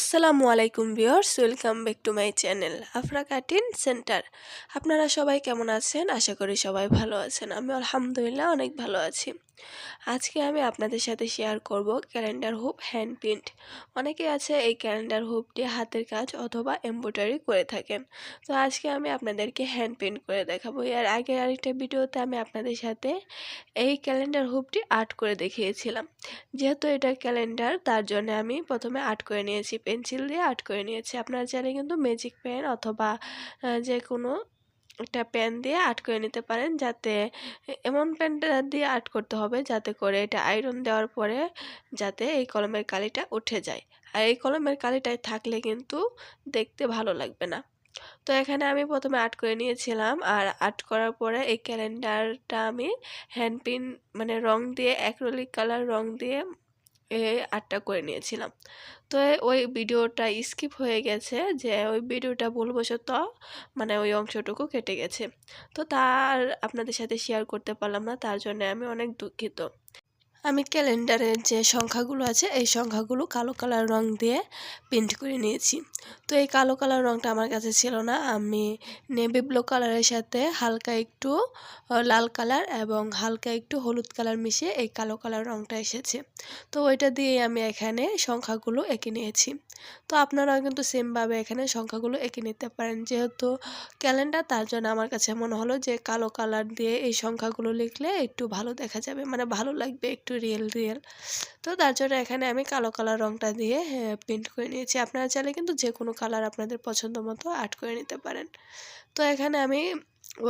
আসসালামু আলাইকুম viewers, welcome back to my channel Afra cutting centre. আপনারা সবাই কেমন আছেন? আশা করি সবাই ভালো আছেন। আমি আলহামদুলিল্লাহ অনেক ভালো আছি। আজকে আমি আপনাদের সাথে শেয়ার করব ক্যালেন্ডার হুপ হ্যান্ড প্রিন্ট অনেকে আছে এই ক্যালেন্ডার হুপটি হাতের কাজ অথবা এমব্রয়ডারি করে থাকেন। তো আজকে আমি আপনাদেরকে হ্যান্ড প্রিন্ট করে দেখাবো। এর আগের আরেকটা ভিডিওতে আমি আপনাদের সাথে এই ক্যালেন্ডার হুপটি আর্ট করে দেখিয়েছিলাম। যেহেতু এটা ক্যালেন্ডার তার জন্য আমি প্রথমে আর্ট করে নিয়েছি পেন্সিল দিয়ে আর্ট করে নিয়েছি। আপনারা চাইলে কিন্তু ম্যাজিক পেন অথবা যে কোনো একটা পেন দিয়ে আর্ট করে নিতে পারেন যাতে এমন পেনটা দিয়ে আর্ট করতে হবে যাতে করে এটা আয়রন দেওয়ার পরে যাতে এই কলমের কালিটা উঠে যায়। আর এই কলমের কালিটায় থাকলে কিন্তু দেখতে ভালো লাগবে না। তো এখানে আমি প্রথমে আর্ট করে নিয়েছিলাম আর আর্ট করার পরে এই ক্যালেন্ডারটা আমি হ্যান্ড পিন মানে রং দিয়ে, অ্যাক্রোলিক কালার রং দিয়ে এ আটটা করে নিয়েছিলাম। তো ওই ভিডিওটা স্কিপ হয়ে গেছে যে ওই ভিডিওটা ভুলবশত মানে ওই অংশটুকু কেটে গেছে। তো তার আপনাদের সাথে শেয়ার করতে পারলাম না, তার জন্য আমি অনেক দুঃখিত। আমি ক্যালেন্ডারের যে সংখ্যাগুলো আছে, এই সংখ্যাগুলো কালো কালার রং দিয়ে প্রিন্ট করে নিয়েছি। তো এই কালো কালার রংটা আমার কাছে ছিল না। আমি নেভি ব্লু কালারের সাথে হালকা একটু লাল কালার এবং হালকা একটু হলুদ কালার মিশিয়ে এই কালো কালার রংটা এসেছে। তো ওইটা দিয়ে আমি এখানে সংখ্যাগুলো এঁকে নিয়েছি। তো আপনারাও কিন্তু সেমভাবে এখানে সংখ্যাগুলো এঁকে নিতে পারেন। যেহেতু ক্যালেন্ডার, তার জন্য আমার কাছে মনে হলো যে কালো কালার দিয়ে এই সংখ্যাগুলো লিখলে একটু ভালো দেখা যাবে। মানে ভালো লাগবে একটু। রিয়েল রিয়েল তো তার জন্য এখানে আমি কালো কালার রংটা দিয়ে প্রিন্ট করে নিয়েছি। আপনারা চাইলে কিন্তু যে কোনো কালার আপনাদের পছন্দ মতো আর্ট করে নিতে পারেন। তো এখানে আমি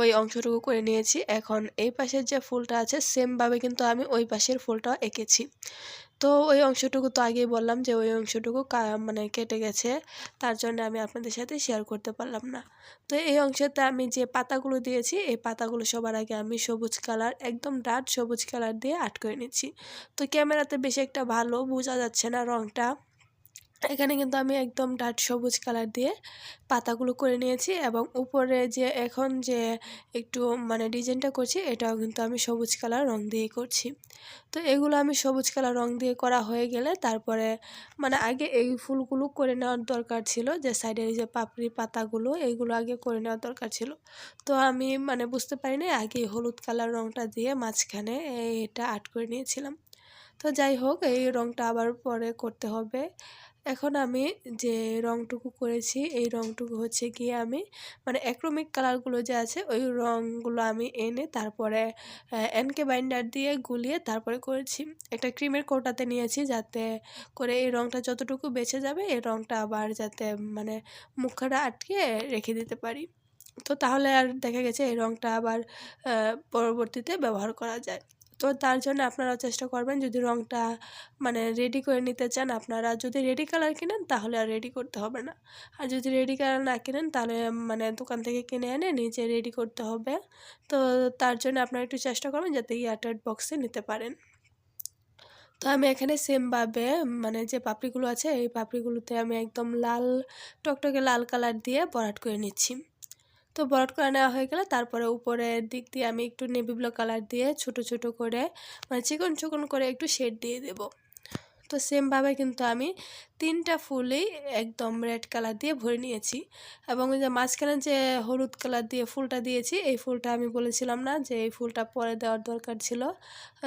ওই অংশটুকু করে নিয়েছি। এখন এই পাশের যে ফুলটা আছে সেমভাবে কিন্তু আমি ওই পাশের ফুলটাও এঁকেছি। তো ওই অংশটুকু তো আগেই বললাম যে ওই অংশটুকু মানে কেটে গেছে। তার জন্য আমি আপনাদের সাথে শেয়ার করতে পারলাম না। তো এই অংশতে আমি যে পাতাগুলো দিয়েছি, এই পাতাগুলো সবার আগে আমি সবুজ কালার একদম ডার্ট সবুজ কালার দিয়ে আট করে নিচ্ছি। তো ক্যামেরাতে বেশি একটা ভালো, বোঝা যাচ্ছে না রংটা। এখানে কিন্তু আমি একদম ডাট সবুজ কালার দিয়ে পাতাগুলো করে নিয়েছি এবং উপরে যে এখন যে একটু মানে ডিজাইনটা করছি, এটাও কিন্তু আমি সবুজ কালার রং দিয়ে করছি। তো এগুলো আমি সবুজ কালার রং দিয়ে করা হয়ে গেলে তারপরে মানে আগে এই ফুলগুলো করে নেওয়ার দরকার ছিল, যে সাইডের যে পাপড়ি পাতাগুলো এইগুলো আগে করে নেওয়ার দরকার ছিল। তো আমি মানে বুঝতে পারিনি আগে হলুদ কালার রংটা দিয়ে মাঝখানে এটা আর্ট করে নিয়েছিলাম। তো যাই হোক, এই রংটা আবার পরে করতে হবে। এখন আমি যে রংটুকু করেছি, এই রংটুকু হচ্ছে গিয়ে আমি মানে অ্যাক্রোমিক কালারগুলো যে আছে, ওই রঙগুলো আমি এনে তারপরে এনকে বাইন্ডার দিয়ে গুলিয়ে তারপরে করেছি। একটা ক্রিমের কোটাতে নিয়েছি যাতে করে এই রংটা যতটুকু বেঁচে যাবে, এই রংটা আবার যাতে মানে মুখটা আটকে রেখে দিতে পারি। তো তাহলে আর দেখা গেছে এই রংটা আবার পরবর্তীতে ব্যবহার করা যায়। তো তার জন্য আপনারা চেষ্টা করবেন যদি রঙটা মানে রেডি করে নিতে চান, আপনারা যদি রেডি কালার কিনেন তাহলে আর রেডি করতে হবে না। আর যদি রেডি কালার না কিনেন তাহলে মানে দোকান থেকে কিনে এনে নিজে রেডি করতে হবে। তো তার জন্য আপনারা একটু চেষ্টা করবেন যাতে ইয়ারটাইট বক্সে নিতে পারেন। তো আমি এখানে সেমভাবে মানে যে পাপড়িগুলো আছে, এই পাপড়িগুলোতে আমি একদম লাল টকটকে লাল কালার দিয়ে বরাট করে নিচ্ছি। তো বরট করে নেওয়া হয়ে গেলে তারপরে উপরের দিক দিয়ে আমি একটু নেভি ব্লু কালার দিয়ে ছোট ছোট করে মানে চিকন চিকন করে একটু শেড দিয়ে দেবো। তো সেমভাবে কিন্তু আমি তিনটা ফুলেই একদম রেড কালার দিয়ে ভরে নিয়েছি। এবং যে মাঝখানে যে হলুদ কালার দিয়ে ফুলটা দিয়েছি, এই ফুলটা আমি বলেছিলাম না যে এই ফুলটা পরে দেওয়ার দরকার ছিল।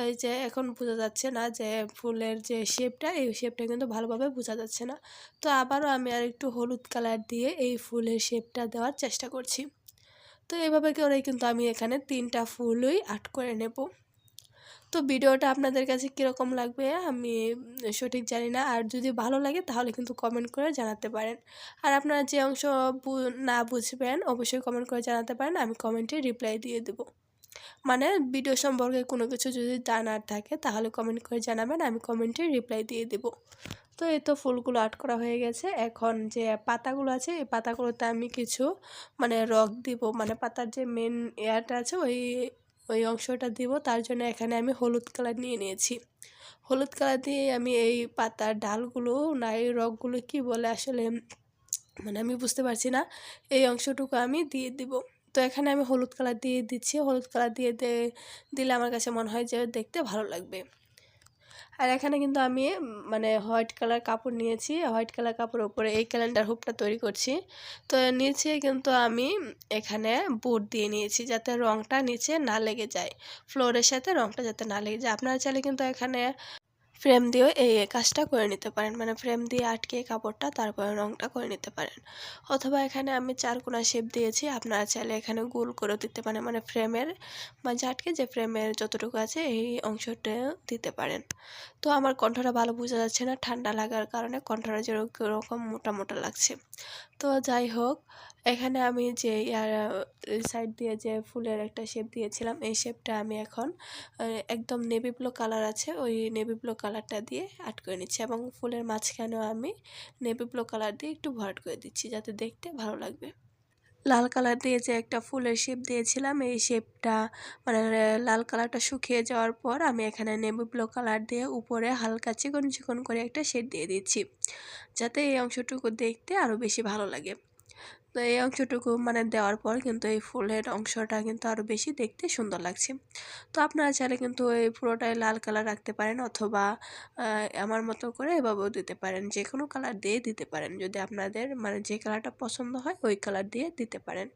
এই যে এখন বোঝা যাচ্ছে না যে ফুলের যে শেপটা এই শেপটা কিন্তু ভালোভাবে বোঝা যাচ্ছে না। তো আবারও আমি আর একটু হলুদ কালার দিয়ে এই ফুলের শেপটা দেওয়ার চেষ্টা করছি। তো এইভাবে করেই কিন্তু আমি এখানে তিনটা ফুলই আর্ট করে নেব। তো ভিডিওটা আপনাদের কাছে কীরকম লাগবে আমি সঠিক জানি না। আর যদি ভালো লাগে তাহলে কিন্তু কমেন্ট করে জানাতে পারেন। আর আপনারা যে অংশ না বুঝবেন অবশ্যই কমেন্ট করে জানাতে পারেন, আমি কমেন্টে রিপ্লাই দিয়ে দেব। মানে ভিডিও সম্পর্কে কোনো কিছু যদি জানার থাকে তাহলে কমেন্ট করে জানাবেন, আমি কমেন্টে রিপ্লাই দিয়ে দেব। তো এই তো ফুলগুলো আর্ট করা হয়ে গেছে। এখন যে পাতাগুলো আছে, এই পাতাগুলোতে আমি কিছু মানে রক দিব। মানে পাতার যে মেন এয়ারটা আছে ওই ওই অংশটা দিব, তার জন্য এখানে আমি হলুদ কালার নিয়ে নিয়েছি। হলুদ কালার দিয়ে আমি এই পাতার ডালগুলো না এই রকগুলো কী বলে আসলে মানে আমি বুঝতে পারছি না, এই অংশটুকু আমি দিয়ে দিব। তো এখানে আমি হলুদ কালার দিয়ে দিচ্ছি, হলুদ কালার দিয়ে দিলে আমার কাছে মনে হয় যে দেখতে ভালো লাগবে। আর এখানে কিন্তু আমি মানে হোয়াইট কালার কাপড় নিয়েছি। হোয়াইট কালার কাপড়ের উপরে এই ক্যালেন্ডার হুপটা তৈরি করছি। তো নিচে কিন্তু আমি এখানে বুট দিয়ে নিয়েছি যাতে রংটা নিচে না লেগে যায়। ফ্লোরের সাথে রংটা যাতে না লেগে যায়। আপনারা চাইলে কিন্তু এখানে ফ্রেম দিয়েও এই কাজটা করে নিতে পারেন। মানে ফ্রেম দিয়ে আটকে কাপড়টা, তারপরে রংটা করে নিতে পারেন। অথবা এখানে আমি চারকোনা শেপ দিয়েছি, আপনারা চাইলে এখানে গোল করেও দিতে পারেন। মানে ফ্রেমের মাঝে আটকে যে ফ্রেমের যতটুকু আছে, এই অংশটা দিতে পারেন। তো আমার কণ্ঠটা ভালো বোঝা যাচ্ছে না, ঠান্ডা লাগার কারণে কণ্ঠটা যেরকম মোটা মোটা লাগছে। তো যাই হোক, এখানে আমি যে ইয়ার সাইড দিয়ে যে ফুলের একটা শেপ দিয়েছিলাম, এই শেপটা আমি এখন একদম নেভি ব্লু কালার আছে। ওই নেভি ব্লু কালারটা দিয়ে আট করে নিচ্ছি এবং ফুলের মাঝখানেও আমি নেভি ব্লু কালার দিয়ে একটু ভরাট করে দিচ্ছি যাতে দেখতে ভালো লাগবে। লাল কালার দিয়ে যে একটা ফুলের শেপ দিয়েছিলাম, এই শেপটা মানে লাল কালারটা শুকিয়ে যাওয়ার পর আমি এখানে নেভি ব্লু কালার দিয়ে উপরে হালকা চিকন চিকন করে একটা শেড দিয়ে দিচ্ছি, যাতে এই অংশটুকু দেখতে আরও বেশি ভালো লাগে। তো এই অংশটুকু মানে দেওয়ার পর কিন্তু এই ফুলের অংশটা কিন্তু আরও বেশি দেখতে সুন্দর লাগছে। তো আপনারা চাইলে কিন্তু এই পুরোটাই লাল কালার রাখতে পারেন অথবা আমার মতো করে এভাবেও দিতে পারেন। যে কোনো কালার দিয়ে দিতে পারেন। যদি আপনাদের মানে যে কালারটা পছন্দ হয়, ওই কালার দিয়ে দিতে পারেন।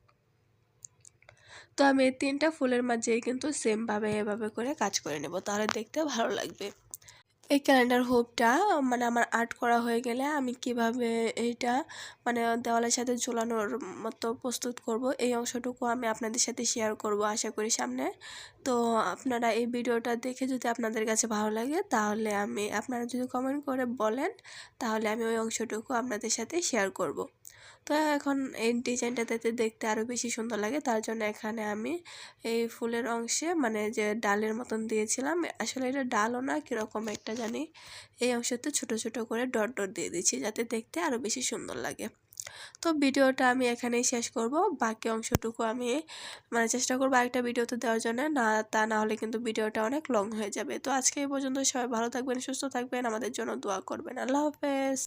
তো আমি তিনটা ফুলের মাঝেই কিন্তু সেমভাবে এভাবে করে কাজ করে নেব। তাহলে দেখতে ভালো লাগবে। এই ক্যালেন্ডার হুপটা মানে আমার আর্ট করা হয়ে গেলে আমি কীভাবে এইটা মানে দেওয়ালের সাথে ঝোলানোর মতো প্রস্তুত করব, এই অংশটুকু আমি আপনাদের সাথে শেয়ার করব আশা করি সামনে। তো আপনারা এই ভিডিওটা দেখে যদি আপনাদের কাছে ভালো লাগে, তাহলে আমি, আপনারা যদি কমেন্ট করে বলেন, তাহলে আমি ওই অংশটুকু আপনাদের সাথে শেয়ার করব। তো এখন এই ডিজাইনটা ডিজাইনটাতে দেখতে আরও বেশি সুন্দর লাগে। তার জন্য এখানে আমি এই ফুলের অংশে মানে যে ডালের মতন দিয়েছিলাম, আসলে এটা ডালও না, কীরকম একটা জানি, এই অংশতে ছোট ছোট করে ডট ডট দিয়ে দিচ্ছি যাতে দেখতে আরও বেশি সুন্দর লাগে। তো ভিডিওটা আমি এখানেই শেষ করব। বাকি অংশটুকু আমি মানে চেষ্টা করব আরেকটা ভিডিওতে দেওয়ার জন্য। না, তা না হলে কিন্তু ভিডিওটা অনেক লং হয়ে যাবে। তো আজকে এই পর্যন্ত সবাই ভালো থাকবেন, সুস্থ থাকবেন, আমাদের জন্য দোয়া করবেন। আল্লাহ হাফেজ।